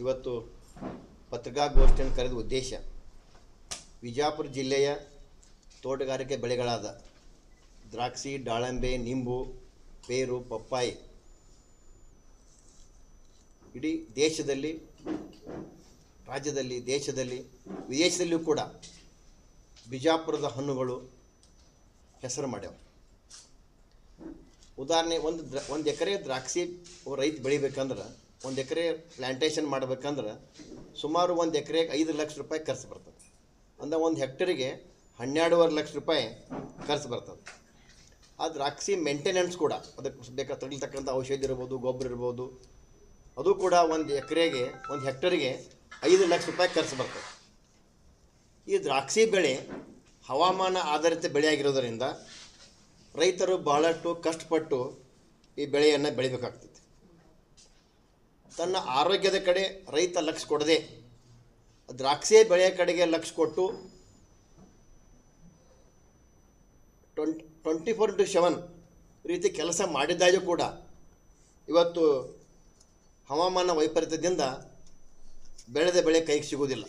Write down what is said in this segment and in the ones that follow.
ಇವತ್ತು ಪತ್ರಿಕಾಗೋಷ್ಠಿಯನ್ನು ಕರೆದ ಉದ್ದೇಶ ವಿಜಾಪುರ ಜಿಲ್ಲೆಯ ತೋಟಗಾರಿಕೆ ಬೆಳೆಗಳಾದ ದ್ರಾಕ್ಷಿ, ದಾಳಂಬೆ, ನಿಂಬು, ಪೇರು, ಪಪ್ಪಾಯಿ. ಇಡೀ ದೇಶದಲ್ಲಿ, ರಾಜ್ಯದಲ್ಲಿ, ದೇಶದಲ್ಲಿ, ವಿದೇಶದಲ್ಲಿಯೂ ಕೂಡ ಬಿಜಾಪುರದ ಹಣ್ಣುಗಳು ಹೆಸರು ಮಾಡ್ಯಾವ. ಉದಾಹರಣೆ, ಒಂದು ದ್ರ, ಒಂದು ಎಕರೆ ದ್ರಾಕ್ಷಿ ರೈತ ಬೆಳಿಬೇಕಂದ್ರೆ ಒಂದು ಎಕರೆ ಪ್ಲ್ಯಾಂಟೇಷನ್ ಮಾಡ್ಬೇಕಂದ್ರೆ ಸುಮಾರು ಒಂದು ಎಕರೆಗೆ ಐದು ಲಕ್ಷ ರೂಪಾಯಿ ಖರ್ಚು ಬರ್ತದೆ. ಅಂದ್ರೆ ಒಂದು ಹೆಕ್ಟರಿಗೆ ಹನ್ನೆರಡೂವರೆ ಲಕ್ಷ ರೂಪಾಯಿ ಖರ್ಚು ಬರ್ತದೆ. ಆ ದ್ರಾಕ್ಷಿ ಮೇಂಟೆನೆನ್ಸ್ ಕೂಡ ಅದಕ್ಕೆ ಬೇಕಾದ ತಗಲ್ತಕ್ಕಂಥ ಔಷಧಿ ಇರ್ಬೋದು, ಗೊಬ್ಬರ ಇರ್ಬೋದು, ಅದು ಕೂಡ ಒಂದು ಎಕರೆಗೆ, ಒಂದು ಹೆಕ್ಟರಿಗೆ ಐದು ಲಕ್ಷ ರೂಪಾಯಿ ಖರ್ಚು ಬರ್ತದೆ. ಈ ದ್ರಾಕ್ಷಿ ಬೆಳೆ ಹವಾಮಾನ ಆಧಾರಿತ ಬೆಳೆಯಾಗಿರೋದರಿಂದ ರೈತರು ಬಹಳಷ್ಟು ಕಷ್ಟಪಟ್ಟು ಈ ಬೆಳೆಯನ್ನು ಬೆಳಿಬೇಕಾಗ್ತದೆ ತನ್ನ ಆರೋಗ್ಯದ ಕಡೆ ರೈತ ಲಕ್ಷ ಕೊಡದೆ, ದ್ರಾಕ್ಷಿ ಬೆಳೆಯ ಕಡೆಗೆ ಲಕ್ಷ ಕೊಟ್ಟು twenty twenty four into seven ರೀತಿ ಕೆಲಸ ಮಾಡಿದ್ದಾಗೂ ಕೂಡ ಇವತ್ತು ಹವಾಮಾನ ವೈಪರೀತ್ಯದಿಂದ ಬೆಳೆದ ಬೆಳೆ ಕೈಗೆ ಸಿಗುವುದಿಲ್ಲ.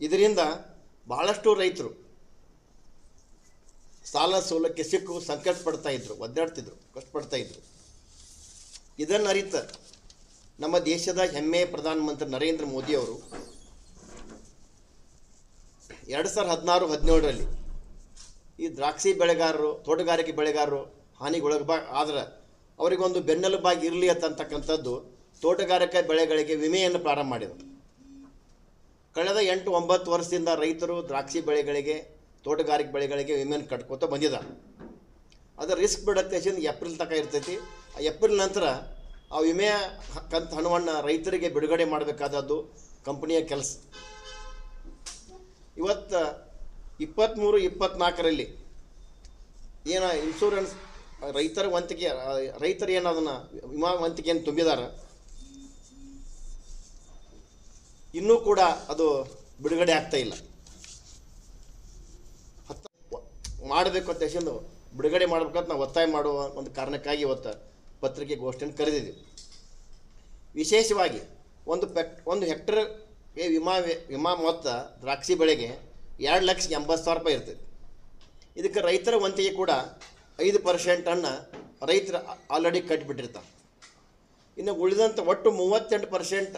ಇದರಿಂದ ಬಹಳಷ್ಟು ರೈತರು ಸಾಲ ಸೋಲಕ್ಕೆ ಸಿಕ್ಕು ಸಂಕಟ ಪಡ್ತಾ ಇದ್ರು, ಒದ್ದಾಡ್ತಿದ್ರು ಕಷ್ಟಪಡ್ತಾ ಇದ್ರು. ಇದನ್ನು ಅರಿತ ನಮ್ಮ ದೇಶದ ಹೆಮ್ಮೆಯ ಪ್ರಧಾನಮಂತ್ರಿ ನರೇಂದ್ರ ಮೋದಿ ಅವರು ಎರಡು ಸಾವಿರದ ಹದಿನಾರು, ಹದಿನೇಳರಲ್ಲಿ ಈ ದ್ರಾಕ್ಷಿ ಬೆಳೆಗಾರರು, ತೋಟಗಾರಿಕೆ ಬೆಳೆಗಾರರು ಹಾನಿಗೊಳಗಬಾ ಆದ್ರೆ ಅವರಿಗೊಂದು ಬೆನ್ನೆಲುಬಾಗಿ ಇರಲಿ ಅಂತಕ್ಕಂಥದ್ದು ತೋಟಗಾರಿಕೆ ಬೆಳೆಗಳಿಗೆ ವಿಮೆಯನ್ನು ಪ್ರಾರಂಭ ಮಾಡಿದರು. ಕಳೆದ ಎಂಟು, ಒಂಬತ್ತು ವರ್ಷದಿಂದ ರೈತರು ದ್ರಾಕ್ಷಿ ಬೆಳೆಗಳಿಗೆ, ತೋಟಗಾರಿಕೆ ಬೆಳೆಗಳಿಗೆ ವಿಮೆಯನ್ನು ಕಟ್ಕೋತ ಬಂದಿದ್ದಾರೆ. ಅದು ರಿಸ್ಕ್ ಬಿಡತ್ತೆ ಏಪ್ರಿಲ್ ತನಕ ಇರ್ತೈತಿ. ಆ ಏಪ್ರಿಲ್ ನಂತರ ಆ ವಿಮೆಯ ಕಂತ ಹಣವನ್ನು ರೈತರಿಗೆ ಬಿಡುಗಡೆ ಮಾಡಬೇಕಾದದ್ದು ಕಂಪನಿಯ ಕೆಲಸ. ಇವತ್ತು ಇಪ್ಪತ್ತ್ಮೂರು ಇಪ್ಪತ್ತ್ನಾಲ್ಕರಲ್ಲಿ ಏನ ಇನ್ಶೂರೆನ್ಸ್ ರೈತರ ವಂತಿಕೆ, ರೈತರು ಏನು ಅದನ್ನು ವಿಮಾ ವಂತಿಕೆಯನ್ನು ತುಂಬಿದ್ದಾರೆ ಇನ್ನೂ ಕೂಡ ಅದು ಬಿಡುಗಡೆ ಆಗ್ತಾ ಇಲ್ಲ. ಮಾಡಬೇಕು ಅಂತ ಬಿಡುಗಡೆ ಮಾಡ್ಬೇಕಂತ ನಾವು ಒತ್ತಾಯ ಮಾಡುವ ಒಂದು ಕಾರಣಕ್ಕಾಗಿ ಇವತ್ತು ಪತ್ರಿಕೆ ಗೋಷ್ಠಿಯನ್ನು ಕರೆದಿದೆ ವಿಶೇಷವಾಗಿ ಒಂದು ಪೆಕ್ ಒಂದು ಹೆಕ್ಟರ್ಗೆ ವಿಮಾ ವಿಮಾ ಮೊತ್ತ ದ್ರಾಕ್ಷಿ ಬೆಳೆಗೆ ಎರಡು ಲಕ್ಷ ಎಂಬತ್ತು ಸಾವಿರ ರೂಪಾಯಿ ಇರ್ತದೆ. ಇದಕ್ಕೆ ರೈತರ ವಂತಿಗೆ ಕೂಡ ಐದು ಪರ್ಸೆಂಟನ್ನು ರೈತರು ಆಲ್ರೆಡಿ ಕಟ್ಟಿಬಿಟ್ಟಿರ್ತಾರೆ ಇನ್ನು ಉಳಿದಂಥ ಒಟ್ಟು ಮೂವತ್ತೆಂಟು ಪರ್ಸೆಂಟ್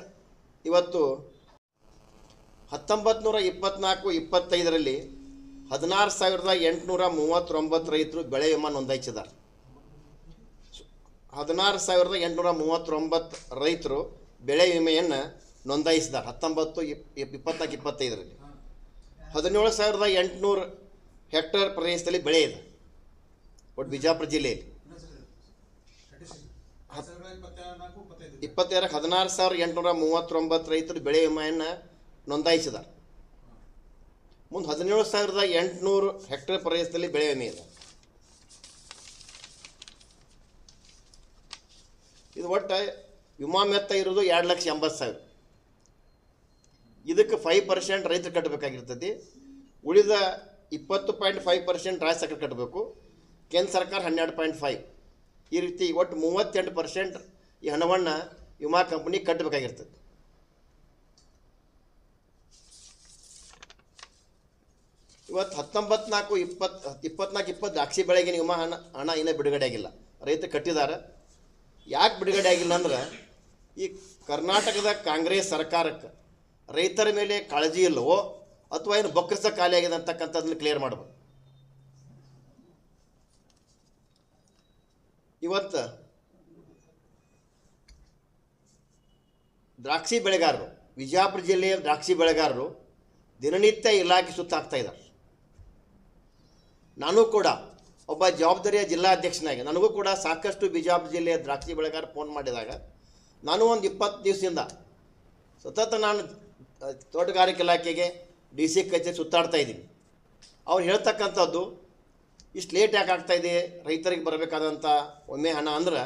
ಇವತ್ತು ಹತ್ತೊಂಬತ್ತು ನೂರ ಇಪ್ಪತ್ನಾಲ್ಕು, ಇಪ್ಪತ್ತೈದರಲ್ಲಿ ಹದಿನಾರು ಸಾವಿರದ ಎಂಟುನೂರ ಮೂವತ್ತೊಂಬತ್ತು ರೈತರು ಬೆಳೆ ವಿಮಾ ನೋಂದಾಯಿಸಿದ್ದಾರೆ. ಹದಿನಾರು ಸಾವಿರದ ಎಂಟುನೂರ ಮೂವತ್ತೊಂಬತ್ತು ರೈತರು ಬೆಳೆ ವಿಮೆಯನ್ನು ನೋಂದಾಯಿಸಿದ್ದಾರೆ. ಹತ್ತೊಂಬತ್ತು, ಇಪ್, ಇಪ್- ಇಪ್ಪತ್ನಾಲ್ಕು, ಇಪ್ಪತ್ತೈದರಲ್ಲಿ. ಹದಿನೇಳು ಸಾವಿರದ ಎಂಟುನೂರು ಹೆಕ್ಟೇರ್ ಪ್ರದೇಶದಲ್ಲಿ ಬೆಳೆ ಇದೆ. ಒಟ್ಟು ಬಿಜಾಪುರ ಜಿಲ್ಲೆಯಲ್ಲಿ. ಇಪ್ಪತ್ತೆರಡು, ಹದಿನಾರು ಸಾವಿರದ ಎಂಟುನೂರ ಮೂವತ್ತೊಂಬತ್ತು ರೈತರು ಬೆಳೆ ವಿಮೆಯನ್ನು ನೋಂದಾಯಿಸಿದ್ದಾರೆ. ಮುಂದೆ ಹದಿನೇಳು ಸಾವಿರದ ಎಂಟುನೂರು ಹೆಕ್ಟೇರ್ ಪ್ರದೇಶದಲ್ಲಿ ಬೆಳೆ ವಿಮೆ ಇದೆ. ಇದು ಒಟ್ಟು ವಿಮಾ ಮೆತ್ತ ಇರೋದು ಎರಡು ಲಕ್ಷ ಎಂಬತ್ತು ಸಾವಿರ. ಇದಕ್ಕೆ ಫೈವ್ ಪರ್ಸೆಂಟ್ ರೈತರು ಕಟ್ಟಬೇಕಾಗಿರ್ತದೆ ಉಳಿದ ಇಪ್ಪತ್ತು ಪಾಯಿಂಟ್ ಫೈವ್ ಪರ್ಸೆಂಟ್ ರಾಜ್ಯ ಸರ್ಕಾರ ಕಟ್ಟಬೇಕು ಕೇಂದ್ರ ಸರ್ಕಾರ ಹನ್ನೆರಡು ಪಾಯಿಂಟ್ ಫೈವ್ ಈ ರೀತಿ ಒಟ್ಟು ಮೂವತ್ತೆಂಟು ಪರ್ಸೆಂಟ್ ಈ ಹಣವನ್ನು ವಿಮಾ ಕಂಪನಿ ಕಟ್ಟಬೇಕಾಗಿರ್ತದೆ ಇವತ್ತು ಹತ್ತೊಂಬತ್ತು ನಾಲ್ಕು ಇಪ್ಪತ್ತು, ಇಪ್ಪತ್ನಾಲ್ಕು ಇಪ್ಪತ್ತು ದ್ರಾಕ್ಷಿ ಬೆಳೆಗಿನ ವಿಮಾ ಹಣ ಹಣ ಇನ್ನೂ ಬಿಡುಗಡೆ ಆಗಿಲ್ಲ ರೈತ ಕಟ್ಟಿದ್ದಾರೆ. ಯಾಕೆ ಬಿಡುಗಡೆ ಆಗಿಲ್ಲ ಅಂದ್ರೆ ಈ ಕರ್ನಾಟಕದ ಕಾಂಗ್ರೆಸ್ ಸರ್ಕಾರಕ್ಕೆ ರೈತರ ಮೇಲೆ ಕಾಳಜಿ ಇಲ್ಲವೋ ಅಥವಾ ಏನು ಬೊಕ್ಕಸ ಖಾಲಿ ಆಗಿದೆ ಅಂತಕ್ಕಂಥದ್ದನ್ನು ಕ್ಲಿಯರ್ ಮಾಡಬೇಕು. ಇವತ್ತು ದ್ರಾಕ್ಷಿ ಬೆಳೆಗಾರರು ವಿಜಯಪುರ ಜಿಲ್ಲೆಯ ದ್ರಾಕ್ಷಿ ಬೆಳೆಗಾರರು ದಿನನಿತ್ಯ ಇಲಾಖೆ ಸುತ್ತಾಗ್ತಾ ಇದ್ದಾರೆ. ನಾನು ಕೂಡ ಒಬ್ಬ ಜವಾಬ್ದಾರಿಯ ಜಿಲ್ಲಾಧ್ಯಕ್ಷನಾಗಿ, ನನಗೂ ಕೂಡ ಸಾಕಷ್ಟು ಬಿಜಾಪುರ ಜಿಲ್ಲೆಯ ದ್ರಾಕ್ಷಿ ಬೆಳೆಗಾರ ಫೋನ್ ಮಾಡಿದಾಗ, ನಾನು ಒಂದು ಇಪ್ಪತ್ತು ದಿವಸದಿಂದ ಸತತ ನಾನು ತೋಟಗಾರಿಕೆ ಇಲಾಖೆಗೆ ಡಿ ಸಿ ಕಚೇರಿ ಸುತ್ತಾಡ್ತಾ ಇದ್ದೀನಿ. ಅವ್ರು ಹೇಳ್ತಕ್ಕಂಥದ್ದು, ಇಷ್ಟು ಲೇಟ್ ಯಾಕೆ ಇದೆ, ರೈತರಿಗೆ ಬರಬೇಕಾದಂಥ ಒಮ್ಮೆ ಹಣ ಅಂದ್ರೆ,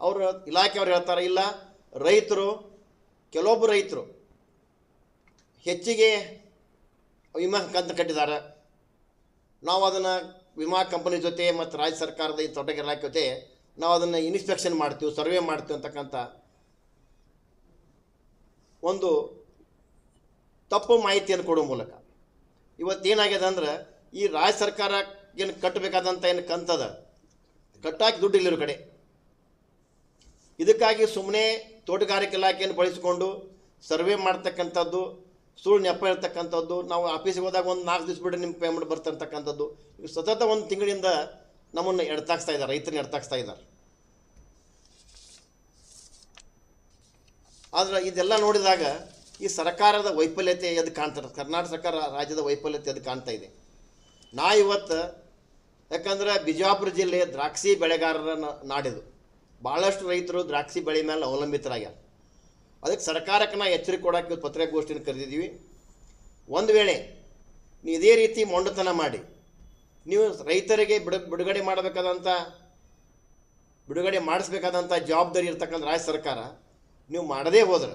ಅವರು ಇಲಾಖೆಯವ್ರು ಹೇಳ್ತಾರೆ, ಇಲ್ಲ, ರೈತರು ಕೆಲವೊಬ್ಬರು ರೈತರು ಹೆಚ್ಚಿಗೆ ವಿಮಾ ಕಂತು ಕಟ್ಟಿದ್ದಾರೆ ನಾವು ಅದನ್ನು ವಿಮಾ ಕಂಪನಿ ಜೊತೆ ಮತ್ತು ರಾಜ್ಯ ಸರ್ಕಾರದ ಈ ತೋಟಗಾರಿಕೆ ಇಲಾಖೆ ಜೊತೆ ನಾವು ಅದನ್ನು ಇನ್ಸ್ಪೆಕ್ಷನ್ ಮಾಡ್ತೀವಿ ಸರ್ವೆ ಮಾಡ್ತೀವಿ ಅಂತಕ್ಕಂಥ ಒಂದು ತಪ್ಪು ಮಾಹಿತಿಯನ್ನು ಕೊಡುವ ಮೂಲಕ. ಇವತ್ತೇನಾಗ್ಯದ ಅಂದ್ರೆ ಈ ರಾಜ್ಯ ಸರ್ಕಾರ ಏನು ಕಟ್ಟಬೇಕಾದಂಥ ಏನು ಕಂತದ? ಕಟ್ಟಾಕಿ ದುಡ್ಡು ಇಲ್ಲಿರೋ ಕಡೆ. ಇದಕ್ಕಾಗಿ ಸುಮ್ಮನೆ ತೋಟಗಾರಿಕೆ ಇಲಾಖೆಯನ್ನು ಬಳಸಿಕೊಂಡು ಸರ್ವೆ ಮಾಡ್ತಕ್ಕಂಥದ್ದು ಸುಳ್ಳು ನೆಪ ಹೇಳ್ತಕ್ಕಂಥದ್ದು, ನಾವು ಆಫೀಸಿಗೆ ಹೋದಾಗ ಒಂದು ನಾಲ್ಕು ದಿವಸ ಬಿಟ್ಟು ನಿಮ್ಮ ಪೇಮೆಂಟ್ ಬರ್ತಂತಕ್ಕಂಥದ್ದು ಸತತ ಒಂದು ತಿಂಗಳಿಂದ ನಮ್ಮನ್ನು ಎಡ್ತಾಕ್ಸ್ತಾ ಇದ್ದಾರೆ, ರೈತರನ್ನ ಎಡ್ತಾಕ್ಸ್ತಾ ಇದ್ದಾರೆ. ಆದರೆ ಇದೆಲ್ಲ ನೋಡಿದಾಗ ಈ ಸರ್ಕಾರದ ವೈಫಲ್ಯತೆ ಎದ್ದು ಕಾಣ್ತಾರೆ ಕರ್ನಾಟಕ ಸರ್ಕಾರ ರಾಜ್ಯದ ವೈಫಲ್ಯತೆ ಎದ್ದು ಕಾಣ್ತಾ ಇದೆ. ನಾ ಇವತ್ತು, ಯಾಕಂದ್ರೆ ಬಿಜಾಪುರ ಜಿಲ್ಲೆ ದ್ರಾಕ್ಷಿ ಬೆಳೆಗಾರರ ನಾಡಿದು ಭಾಳಷ್ಟು ರೈತರು ದ್ರಾಕ್ಷಿ ಬೆಳೆ ಮೇಲೆ ಅವಲಂಬಿತರಾಗ್ಯಾರ. ಅದಕ್ಕೆ ಸರ್ಕಾರಕ್ಕೆ ನಾ ಎಚ್ಚರಿಕೆ ಇವತ್ತು ಪತ್ರಿಕಾಗೋಷ್ಠಿನ ಕರೆದಿದ್ದೀವಿ. ಒಂದು ವೇಳೆ ನೀವು ಇದೇ ರೀತಿ ಮೊಂಡತನ ಮಾಡಿ, ನೀವು ರೈತರಿಗೆ ಬಿಡು, ಬಿಡುಗಡೆ ಮಾಡಬೇಕಾದಂಥ ಬಿಡುಗಡೆ ಮಾಡಿಸ್ಬೇಕಾದಂಥ ಜವಾಬ್ದಾರಿ ಇರ್ತಕ್ಕಂಥ ರಾಜ್ಯ ಸರ್ಕಾರ, ನೀವು ಮಾಡದೇ ಹೋದ್ರೆ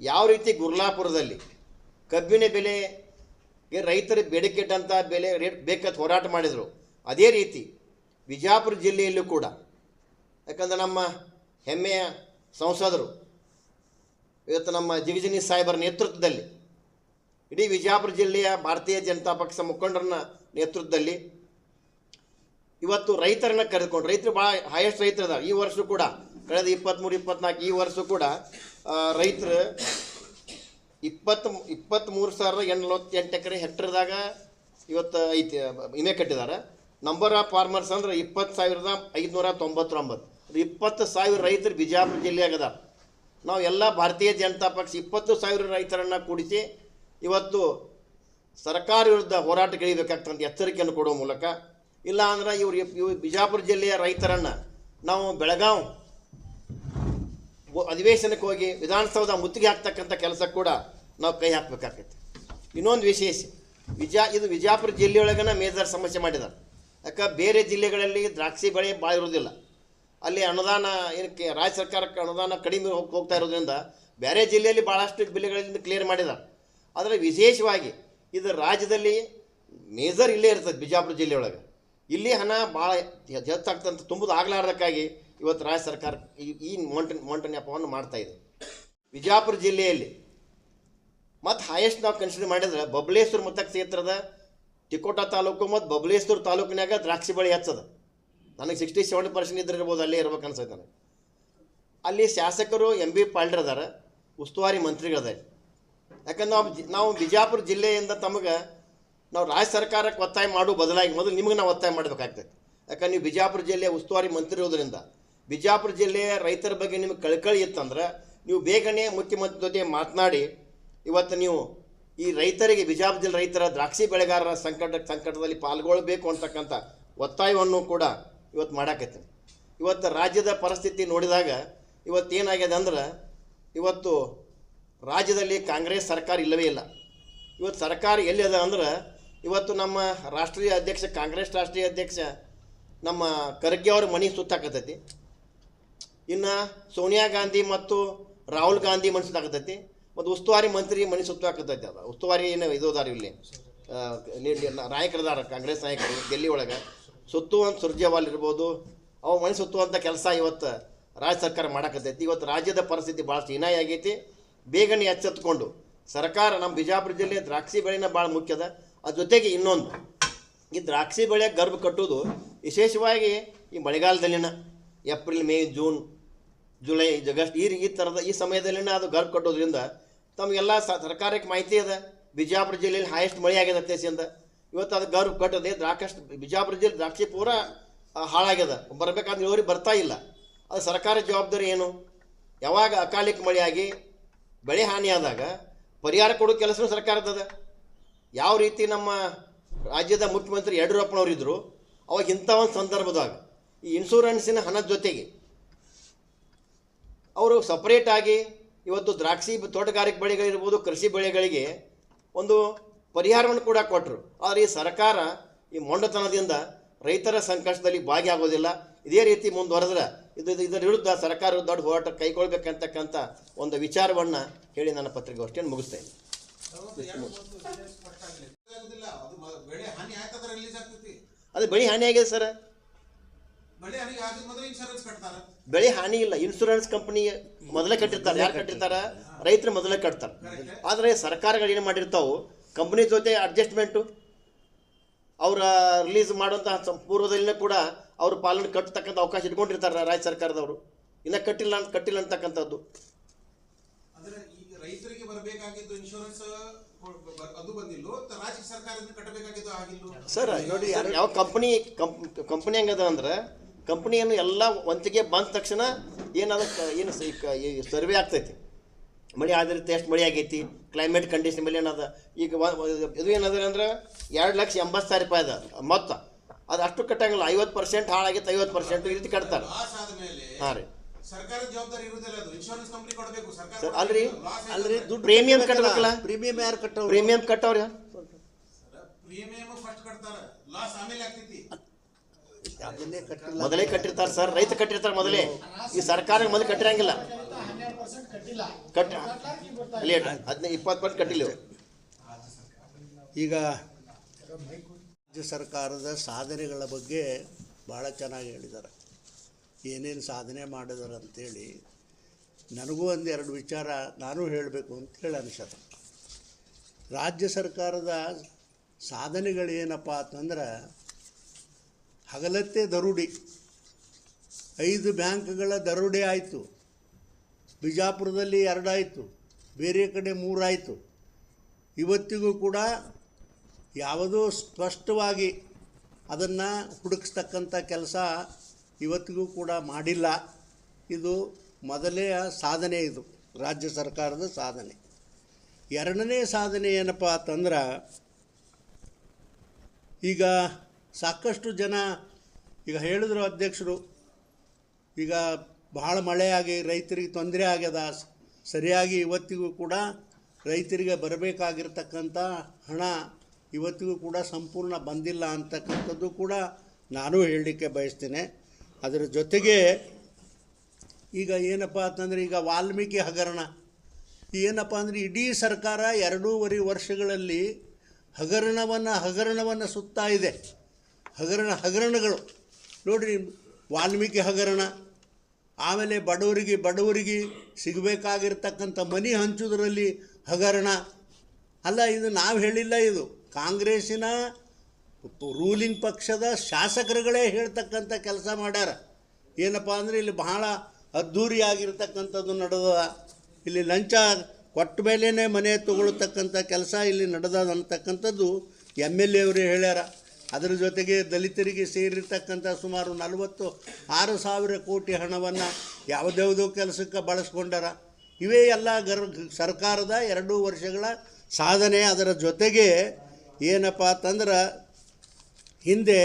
ಯಾವ ರೀತಿ ಗುರ್ಲಾಪುರದಲ್ಲಿ ಕಬ್ಬಿನ ಬೆಲೆ ಗೆ ರೈತರು ಬೇಡಿಕೆ ಇಟ್ಟಂಥ ಬೆಲೆ ರೇಟ್ ಬೇಕಂತ ಹೋರಾಟ ಮಾಡಿದರು, ಅದೇ ರೀತಿ ಬಿಜಾಪುರ ಜಿಲ್ಲೆಯಲ್ಲೂ ಕೂಡ. ಯಾಕಂದ್ರೆ ನಮ್ಮ ಹೆಮ್ಮೆಯ ಸಂಸದರು ಇವತ್ತು ನಮ್ಮ ಜಿಗಜಿನಿ ಸಾಹೇಬರ ನೇತೃತ್ವದಲ್ಲಿ, ಇಡೀ ವಿಜಯಪುರ ಜಿಲ್ಲೆಯ ಭಾರತೀಯ ಜನತಾ ಪಕ್ಷ ಮುಖಂಡರನ್ನ ನೇತೃತ್ವದಲ್ಲಿ ಇವತ್ತು ರೈತರನ್ನ ಕರೆದುಕೊಂಡು, ರೈತರು ಭಾಳ ಹೈಯೆಸ್ಟ್ ರೈತರು ಇದಾರೆ ಈ ವರ್ಷ ಕೂಡ, ಕಳೆದ ಇಪ್ಪತ್ತ್ಮೂರು ಇಪ್ಪತ್ನಾಲ್ಕು, ಈ ವರ್ಷ ಕೂಡ ರೈತರು ಇಪ್ಪತ್ತು ಇಪ್ಪತ್ತ್ಮೂರು ಸಾವಿರದ ಎಂಟು ಎಕರೆ ಹೆಕ್ಟರ್ದಾಗ ಇವತ್ತು ಐತಿ ವಿಮೆ ಕಟ್ಟಿದ್ದಾರೆ ನಂಬರ್ ಆಫ್ ಫಾರ್ಮರ್ಸ್ ಅಂದ್ರೆ ಇಪ್ಪತ್ತು ಸಾವಿರದ ಐದುನೂರ ತೊಂಬತ್ತೊಂಬತ್ತು. ಇಪ್ಪತ್ತು ಸಾವಿರ ರೈತರು ಬಿಜಾಪುರ ಜಿಲ್ಲೆಯಾಗ ಅದಾರ. ನಾವು ಎಲ್ಲ ಭಾರತೀಯ ಜನತಾ ಪಕ್ಷ ಇಪ್ಪತ್ತು ಸಾವಿರ ರೈತರನ್ನು ಕೂಡಿಸಿ ಇವತ್ತು ಸರ್ಕಾರ ವಿರುದ್ಧ ಹೋರಾಟ ಇಳಿಬೇಕಾಗ್ತಂತ ಎಚ್ಚರಿಕೆಯನ್ನು ಕೊಡುವ ಮೂಲಕ, ಇಲ್ಲ ಅಂದ್ರೆ ಇವ್ರು ಇವ್ ಬಿಜಾಪುರ ಜಿಲ್ಲೆಯ ರೈತರನ್ನು ನಾವು ಬೆಳಗಾವ್ ಅಧಿವೇಶನಕ್ಕೆ ಹೋಗಿ ವಿಧಾನಸೌಧ ಮುತ್ತಿಗೆ ಹಾಕ್ತಕ್ಕಂಥ ಕೆಲಸ ಕೂಡ ನಾವು ಕೈ ಹಾಕಬೇಕಾಗ್ತೈತಿ ಇನ್ನೊಂದು ವಿಶೇಷ, ವಿಜಾ ಇದು ವಿಜಾಪುರ ಜಿಲ್ಲೆಯೊಳಗನ ಮೇಜರ್ ಸಮಸ್ಯೆ ಮಾಡಿದ್ದಾರೆ ಯಾಕೆ ಬೇರೆ ಜಿಲ್ಲೆಗಳಲ್ಲಿ ದ್ರಾಕ್ಷಿ ಬೆಳೆ ಭಾಳ ಇರೋದಿಲ್ಲ ಅಲ್ಲಿ ಅನುದಾನ, ಏನಕ್ಕೆ ರಾಜ್ಯ ಸರ್ಕಾರಕ್ಕೆ ಅನುದಾನ ಕಡಿಮೆ ಹೋಗ್, ಹೋಗ್ತಾ ಇರೋದ್ರಿಂದ ಬೇರೆ ಜಿಲ್ಲೆಯಲ್ಲಿ ಭಾಳಷ್ಟು ಬಿಲ್ಗಳಿಂದ ಕ್ಲಿಯರ್ ಮಾಡಿದ್ದಾರೆ ಆದರೆ ವಿಶೇಷವಾಗಿ ಇದು ರಾಜ್ಯದಲ್ಲಿ ಮೇಜರ್ ಇಲ್ಲೇ ಇರ್ತದೆ ಬಿಜಾಪುರ ಜಿಲ್ಲೆಯೊಳಗೆ ಇಲ್ಲಿ ಹಣ ಭಾಳ ಹೆಚ್ಚಾಗ್ತಂತ ತುಂಬುದು ಆಗಲಾರ್ದಕ್ಕಾಗಿ ಇವತ್ತು ರಾಜ್ಯ ಸರ್ಕಾರ ಈ- ಈ ಮೊಂಟನ್ ಹಬ್ಬವನ್ನು ಇದೆ. ಬಿಜಾಪುರ ಜಿಲ್ಲೆಯಲ್ಲಿ ಮತ್ತು ಹೈಯೆಸ್ಟ್ ನಾವು ಕನ್ಸಿಡರ್ ಮಾಡಿದ್ರೆ ಬಬಲೇಶ್ವರ ಮತ ಕ್ಷೇತ್ರದ ತಿಕೋಟ ತಾಲೂಕು ಮತ್ತು ಬಬಲೇಶ್ವರ ತಾಲೂಕಿನಾಗ ದ್ರಾಕ್ಷಿ ಬಳಿ ಹೆಚ್ಚದ. ನನಗೆ ಸಿಕ್ಸ್ಟಿ ಸೆವೆಂಟಿ ಪರ್ಸೆಂಟ್ ಇದ್ರೆ ಇರ್ಬೋದು, ಅಲ್ಲೇ ಇರ್ಬೇಕು ಅನ್ಸೈತೆ ನನಗೆ. ಅಲ್ಲಿ ಶಾಸಕರು ಎಂ ಬಿ ಪಾಲ್ಡ್ರ್ ಅದಾರ ಉಸ್ತುವಾರಿ ಮಂತ್ರಿಗಳದಾರೆ. ಯಾಕಂದ್ರೆ ನಾವು ನಾವು ಬಿಜಾಪುರ ಜಿಲ್ಲೆಯಿಂದ ತಮಗೆ ನಾವು ರಾಜ್ಯ ಸರ್ಕಾರಕ್ಕೆ ಒತ್ತಾಯ ಮಾಡುವ ಬದಲಾಗಿ ಮೊದಲು ನಿಮಗೆ ನಾವು ಒತ್ತಾಯ ಮಾಡಬೇಕಾಗ್ತದೆ. ಯಾಕಂದ್ರೆ ನೀವು ಬಿಜಾಪುರ ಜಿಲ್ಲೆಯ ಉಸ್ತುವಾರಿ ಮಂತ್ರಿ ಇರೋದ್ರಿಂದ ಬಿಜಾಪುರ ಜಿಲ್ಲೆಯ ರೈತರ ಬಗ್ಗೆ ನಿಮಗೆ ಕಳ್ಕಳಿ ಇತ್ತಂದ್ರೆ ನೀವು ಬೇಗನೆ ಮುಖ್ಯಮಂತ್ರಿ ಜೊತೆ ಮಾತನಾಡಿ, ಇವತ್ತು ನೀವು ಈ ರೈತರಿಗೆ, ಬಿಜಾಪುರ ಜಿಲ್ಲೆ ರೈತರ ದ್ರಾಕ್ಷಿ ಬೆಳೆಗಾರರ ಸಂಕಟ, ಸಂಕಟದಲ್ಲಿ ಪಾಲ್ಗೊಳ್ಬೇಕು ಅಂತಕ್ಕಂಥ ಒತ್ತಾಯವನ್ನು ಕೂಡ ಇವತ್ತು ಮಾಡಾಕತ್ತೀನಿ. ಇವತ್ತು ರಾಜ್ಯದ ಪರಿಸ್ಥಿತಿ ನೋಡಿದಾಗ ಇವತ್ತು ಇವತ್ತೇನಾಗಿದೆ ಅಂದ್ರೆ ಇವತ್ತು ರಾಜ್ಯದಲ್ಲಿ ಕಾಂಗ್ರೆಸ್ ಸರ್ಕಾರ ಇಲ್ಲವೇ ಇಲ್ಲ. ಇವತ್ತು ಸರ್ಕಾರ ಎಲ್ಲಿ ಅದ ಅಂದ್ರೆ ಇವತ್ತು ನಮ್ಮ ರಾಷ್ಟ್ರೀಯ ಅಧ್ಯಕ್ಷ, ಕಾಂಗ್ರೆಸ್ ರಾಷ್ಟ್ರೀಯ ಅಧ್ಯಕ್ಷ ನಮ್ಮ ಖರ್ಗೆ ಅವ್ರ ಮನೆ ಸುತ್ತಾಕತೈತಿ ಇನ್ನು ಸೋನಿಯಾ ಗಾಂಧಿ ಮತ್ತು ರಾಹುಲ್ ಗಾಂಧಿ ಮನೆ ಸುತ್ತಾಕತೈತಿ ಮತ್ತು ಉಸ್ತುವಾರಿ ಮಂತ್ರಿ ಮನೆ ಸುತ್ತಾಕತೈತಿ ಅದ. ಉಸ್ತುವಾರಿ ಏನು ಇದು ಅದಾರ ಇಲ್ಲಿ? ನಾಯಕರದಾರ, ಕಾಂಗ್ರೆಸ್ ನಾಯಕರು ಡೆಲ್ಲಿ ಒಳಗೆ. ಸುತ್ತುವಂತ ಸುರ್ಜೇವಾಲ್ ಇರ್ಬೋದು, ಅವ ಮನೆ ಸುತ್ತುವಂಥ ಕೆಲಸ ಇವತ್ತು ರಾಜ್ಯ ಸರ್ಕಾರ ಮಾಡಕತ್ತೈತಿ. ಇವತ್ತು ರಾಜ್ಯದ ಪರಿಸ್ಥಿತಿ ಭಾಳ ಹೀನಾಯ ಆಗೈತಿ. ಬೇಗನೆ ಎಚ್ಚೆತ್ಕೊಂಡು, ಸರ್ಕಾರ ನಮ್ಮ ಬಿಜಾಪುರ ಜಿಲ್ಲೆ ದ್ರಾಕ್ಷಿ ಬೆಳೆನ ಭಾಳ ಮುಖ್ಯದ ಅದ್ರ ಜೊತೆಗೆ ಇನ್ನೊಂದು, ಈ ದ್ರಾಕ್ಷಿ ಬೆಳೆ ಗರ್ಭ ಕಟ್ಟೋದು ವಿಶೇಷವಾಗಿ ಈ ಮಳೆಗಾಲದಲ್ಲಿನ April, May, June, July, August ಈ ಈ ಥರದ ಈ ಸಮಯದಲ್ಲಿನ ಅದು ಗರ್ಭ ಕಟ್ಟೋದ್ರಿಂದ ತಮಗೆಲ್ಲ ಸರ್ಕಾರಕ್ಕೆ ಮಾಹಿತಿ ಅದ. ಬಿಜಾಪುರ ಜಿಲ್ಲೆಯಲ್ಲಿ ಹೈಯೆಸ್ಟ್ ಮಳೆ ಆಗಿದೆ ಅತ್ಯಸಿಂದ ಇವತ್ತು ಅದು ಗರ್ಭ ಕಟ್ಟದೆ ದ್ರಾಕ್ಷಿ ಬಿಜಾಪುರ ಜಿಲ್ಲೆ ದ್ರಾಕ್ಷಿ ಪೂರ ಹಾಳಾಗ್ಯದ. ಬರಬೇಕಾದ ಇಳುವರಿ ಬರ್ತಾ ಇಲ್ಲ. ಅದು ಸರ್ಕಾರ ಜವಾಬ್ದಾರಿ ಏನು? ಯಾವಾಗ ಅಕಾಲಿಕ ಮಳೆಯಾಗಿ ಬೆಳೆ ಹಾನಿಯಾದಾಗ ಪರಿಹಾರ ಕೊಡೋ ಕೆಲಸನೂ ಸರ್ಕಾರದದ ಯಾವ ರೀತಿ ನಮ್ಮ ರಾಜ್ಯದ ಮುಖ್ಯಮಂತ್ರಿ ಯಡಿಯೂರಪ್ಪನವ್ರು ಇದ್ದರು ಅವಾಗ ಇಂಥ ಒಂದು ಸಂದರ್ಭದಾಗ, ಈ ಇನ್ಶೂರೆನ್ಸಿನ ಹಣದ ಜೊತೆಗೆ ಅವರು ಸಪ್ರೇಟಾಗಿ ಇವತ್ತು ದ್ರಾಕ್ಷಿ ತೋಟಗಾರಿಕೆ ಬೆಳೆಗಳಿರ್ಬೋದು, ಕೃಷಿ ಬೆಳೆಗಳಿಗೆ ಒಂದು ಪರಿಹಾರವನ್ನು ಕೂಡ ಕೊಟ್ಟರು ಆದರೆ ಈ ಸರ್ಕಾರ ಈ ಮೊಂಡತನದಿಂದ ರೈತರ ಸಂಕಷ್ಟದಲ್ಲಿ ಭಾಗಿಯಾಗೋದಿಲ್ಲ. ಇದೇ ರೀತಿ ಮುಂದುವರೆದ್ರೆ ಇದು ಇದು- ಇದರ ವಿರುದ್ಧ ಸರ್ಕಾರ ದೊಡ್ಡ ಹೋರಾಟ ಕೈಗೊಳ್ಬೇಕಂತಕ್ಕಂಥ ಒಂದು ವಿಚಾರವನ್ನು ಹೇಳಿ ನನ್ನ ಪತ್ರಿಕಾಗೋಷ್ಠಿಯನ್ನು ಮುಗಿಸ್ತಾ ಇದ್ದೀನಿ. ಅದು ಬೆಳೆ ಹಾನಿ ಆಗಿದೆ ಸರ್. ಬೆಳೆ ಹಾನಿ ಇಲ್ಲ. ಇನ್ಶೂರೆನ್ಸ್ ಕಂಪನಿ ಮೊದಲೇ ಕಟ್ಟಿರ್ತಾರೆ. ಯಾರು ಕಟ್ಟಿರ್ತಾರ? ರೈತರು ಮೊದಲೇ ಕಟ್ತಾರೆ. ಆದರೆ ಸರ್ಕಾರಗಳು ಏನು ಮಾಡಿರ್ತಾವು? ಕಂಪ್ನಿ ಜೊತೆ ಅಡ್ಜಸ್ಟ್ಮೆಂಟು ಅವರ ರಿಲೀಸ್ ಮಾಡುವಂತಹ ಪೂರ್ವದಲ್ಲೇ ಕೂಡ ಅವರು ಪಾಲನೆ ಕಟ್ಟತಕ್ಕಂಥ ಅವಕಾಶ ಇಟ್ಕೊಂಡಿರ್ತಾರೆ ರಾಜ್ಯ ಸರ್ಕಾರದವರು. ಇನ್ನು ಕಟ್ಟಿಲ್ಲ ಅಂತ ಕಟ್ಟಿಲ್ಲ ಅಂತಕ್ಕಂಥದ್ದು. ರೈತರಿಗೆ ಬರಬೇಕಾಗಿದ್ದು ಇನ್ಶೂರೆನ್ಸ್ ಅದು ಬಂದಿಲ್ಲ? ರಾಜ್ಯ ಸರ್ಕಾರದಿಂದ ಕಟ್ಟಬೇಕಾಗಿದ್ದು ಆಗಿಲ್ಲ? ಸರ್ ನೋಡಿ ಯಾವ ಕಂಪ್ನಿ ಕಂಪ್ನಿ ಹೆಂಗದ ಅಂದ್ರೆ ಕಂಪ್ನಿಯನ್ನು ಎಲ್ಲ ವಂತಿಗೆ ಬಂದ ತಕ್ಷಣ ಏನದ ಏನು ಸರ್ವೆ ಆಗ್ತೈತಿ. ಮಳೆ ಆಧಾರಿತ ಎಷ್ಟು ಮಳೆ ಆಗೈತಿ? ಕ್ಲೈಮೇಟ್ ಕಂಡೀಷನ್ ಮೇಲೆ ಏನದ? ಈಗ ಇದು ಏನದ ಅಂದ್ರೆ ಎರಡು ಲಕ್ಷ ಎಂಬತ್ತು ಸಾವಿರ ರೂಪಾಯಿ ಅದ ಮೊತ್ತ. ಅದು ಅಷ್ಟು ಕಟ್ಟಂಗಿಲ್ಲ ಐವತ್ತು ಪರ್ಸೆಂಟ್ ಹಾಳಾಗಿತ್ತು ಐವತ್ತು ಪರ್ಸೆಂಟ್ ಈ ರೀತಿ ಕಟ್ತಾರೆ. ಹಾಂ ರೀ. ಸರ್ಕಾರದ ಜವಾಬ್ದಾರಿ ಇರುವುದಿಲ್ಲ ಅದು. ಇನ್ಶೂರೆನ್ಸ್ ಕಂಪನಿ ಕೊಡಬೇಕು ಸರ್ಕಾರ ಸರ್, ಅಲ್ರಿ, ಅಲ್ರಿ? ದುಡ್ಡು ಪ್ರೀಮಿಯಂ ಕಟ್ಟಬೇಕಲ್ಲ? ಪ್ರೀಮಿಯಂ ಯಾರು ಕಟ್ಟವ್ರು? ಪ್ರೀಮಿಯಂ ಕಟ್ಟವ್ರಿ ಪ್ರೀಮಿಯಂ ಫಸ್ಟ್ ಕಟ್ತಾರ. ಲಾಸ್ ಆಮೇಲೆ ಆಗ್ತೈತಿ. ಅದನ್ನೇ ಕಟ್ಟಿಲ್ಲ. ಮೊದಲೇ ಕಟ್ಟಿರ್ತಾರೆ ಸರ್ ರೈತ ಕಟ್ಟಿರ್ತಾರೆ ಮೊದಲೇ. ಈ ಸರ್ಕಾರ ಮೊದಲು ಕಟ್ಟಿರಂಗಿಲ್ಲ. ಕಟ್ಟ. ಅಲ್ಲಿ ಹದಿನೈದು ಇಪ್ಪತ್ತು ಪರ್ಸೆಂಟ್ ಕಟ್ಟಿಲ್ಲ ಇವ್ರು. ಈಗ ರಾಜ್ಯ ಸರ್ಕಾರದ ಸಾಧನೆಗಳ ಬಗ್ಗೆ ಭಾಳ ಚೆನ್ನಾಗಿ ಹೇಳಿದ್ದಾರೆ. ಏನೇನು ಸಾಧನೆ ಮಾಡಿದಾರೆ ಅಂತೇಳಿ ನನಗೂ ಒಂದೆರಡು ವಿಚಾರ ನಾನು ಹೇಳಬೇಕು ಅಂತೇಳಿ ಅನಿಸತ್ತೆ. ರಾಜ್ಯ ಸರ್ಕಾರದ ಸಾಧನೆಗಳೇನಪ್ಪ ಅಂತಂದ್ರೆ ಹಗಲತ್ತೆ ದರುಡಿ. ಐದು ಬ್ಯಾಂಕ್ಗಳ ದರೋಡೆ ಆಯಿತು. ಬಿಜಾಪುರದಲ್ಲಿ ಎರಡಾಯಿತು, ಬೇರೆ ಕಡೆ ಮೂರಾಯಿತು. ಇವತ್ತಿಗೂ ಕೂಡ ಯಾವುದೋ ಸ್ಪಷ್ಟವಾಗಿ ಅದನ್ನು ಹುಡುಕಿಸ್ತಕ್ಕಂಥ ಕೆಲಸ ಇವತ್ತಿಗೂ ಕೂಡ ಮಾಡಿಲ್ಲ. ಇದು ಮೊದಲೇ ಸಾಧನೆ ಇದು, ರಾಜ್ಯ ಸರ್ಕಾರದ ಸಾಧನೆ. ಎರಡನೇ ಸಾಧನೆ ಏನಪ್ಪ ಅಂತಂದ್ರೆ, ಈಗ ಸಾಕಷ್ಟು ಜನ, ಈಗ ಹೇಳಿದ್ರು ಅಧ್ಯಕ್ಷರು, ಈಗ ಭಾಳ ಮಳೆಯಾಗಿ ರೈತರಿಗೆ ತೊಂದರೆ ಆಗ್ಯದ. ಸರಿಯಾಗಿ ಇವತ್ತಿಗೂ ಕೂಡ ರೈತರಿಗೆ ಬರಬೇಕಾಗಿರ್ತಕ್ಕಂಥ ಹಣ ಇವತ್ತಿಗೂ ಕೂಡ ಸಂಪೂರ್ಣ ಬಂದಿಲ್ಲ ಅಂತಕ್ಕಂಥದ್ದು ಕೂಡ ನಾನು ಹೇಳಲಿಕ್ಕೆ ಬಯಸ್ತೇನೆ. ಅದರ ಜೊತೆಗೆ ಈಗ ಏನಪ್ಪ ಅಂತಂದರೆ ಈಗ ವಾಲ್ಮೀಕಿ ಹಗರಣ. ಏನಪ್ಪ ಅಂದರೆ ಇಡೀ ಸರ್ಕಾರ ಎರಡೂವರೆ ವರ್ಷಗಳಲ್ಲಿ ಹಗರಣವನ್ನು ಹಗರಣವನ್ನು ಸುತ್ತಾ ಇದೆ. ಹಗರಣ ಹಗರಣಗಳು. ನೋಡಿರಿ ವಾಲ್ಮೀಕಿ ಹಗರಣ. ಆಮೇಲೆ ಬಡವರಿಗೆ ಬಡವರಿಗೆ ಸಿಗಬೇಕಾಗಿರ್ತಕ್ಕಂಥ ಮನಿ ಹಂಚುವುದರಲ್ಲಿ ಹಗರಣ. ಅಲ್ಲ, ಇದು ನಾವು ಹೇಳಿಲ್ಲ ಇದು. ಕಾಂಗ್ರೆಸ್ಸಿನ ರೂಲಿಂಗ್ ಪಕ್ಷದ ಶಾಸಕರುಗಳೇ ಹೇಳ್ತಕ್ಕಂಥ ಕೆಲಸ ಮಾಡ್ಯಾರ. ಏನಪ್ಪ ಅಂದರೆ ಇಲ್ಲಿ ಬಹಳ ಅದ್ಧೂರಿಯಾಗಿರ್ತಕ್ಕಂಥದ್ದು ನಡೆದ, ಇಲ್ಲಿ ಲಂಚ ಕೊಟ್ಟ ಮೇಲೇ ಮನೆ ತಗೊಳ್ತಕ್ಕಂಥ ಕೆಲಸ ಇಲ್ಲಿ ನಡೆದ ಅಂತಕ್ಕಂಥದ್ದು ಎಂ ಎಲ್ ಎ ಅವರೇ ಹೇಳ್ಯಾರ. ಅದರ ಜೊತೆಗೆ ದಲಿತರಿಗೆ ಸೇರಿರ್ತಕ್ಕಂಥ ಸುಮಾರು ನಲವತ್ತು ಆರು ಸಾವಿರ ಕೋಟಿ ಹಣವನ್ನು ಯಾವುದ್ಯಾವುದೋ ಕೆಲಸಕ್ಕೆ ಬಳಸ್ಕೊಂಡಾರ. ಇವೇ ಎಲ್ಲ ಗರ್, ಸರ್ಕಾರದ ಎರಡೂ ವರ್ಷಗಳ ಸಾಧನೆ. ಅದರ ಜೊತೆಗೆ ಏನಪ್ಪ ಅಂತಂದ್ರೆ ಹಿಂದೆ